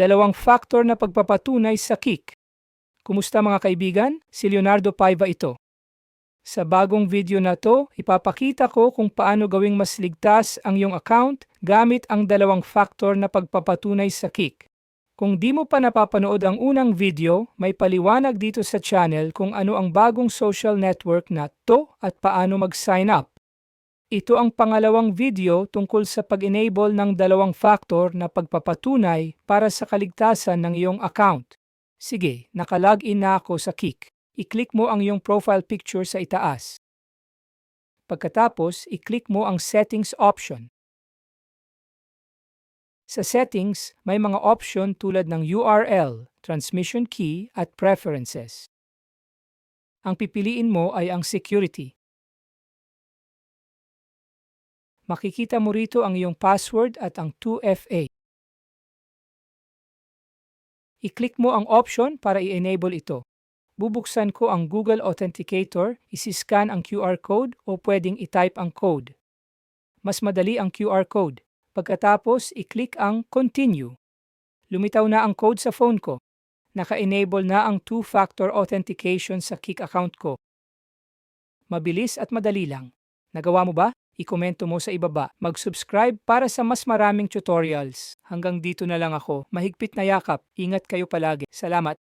dalawang factor na pagpapatunay sa Kik. Kumusta mga kaibigan? Si Leonardo Paiva ito. Sa bagong video na to, ipapakita ko kung paano gawing mas ligtas ang iyong account gamit ang dalawang factor na pagpapatunay sa Kik. Kung di mo pa napapanood ang unang video, may paliwanag dito sa channel kung ano ang bagong social network na to at paano mag-sign up. Ito ang pangalawang video tungkol sa pag-enable ng dalawang factor na pagpapatunay para sa kaligtasan ng iyong account. Sige, nakalogin na ako sa Kik. I-click mo ang iyong profile picture sa itaas. Pagkatapos, i-click mo ang Settings option. Sa settings, may mga option tulad ng URL, transmission key at preferences. Ang pipiliin mo ay ang security. Makikita mo rito ang iyong password at ang 2FA. I-click mo ang option para i-enable ito. Bubuksan ko ang Google Authenticator, isi-scan ang QR code o pwedeng i-type ang code. Mas madali ang QR code. Pagkatapos, i-click ang Continue. Lumitaw na ang code sa phone ko. Naka-enable na ang two-factor authentication sa Kik account ko. Mabilis at madali lang. Nagawa mo ba? I-komento mo sa ibaba. Mag-subscribe para sa mas maraming tutorials. Hanggang dito na lang ako. Mahigpit na yakap. Ingat kayo palagi. Salamat.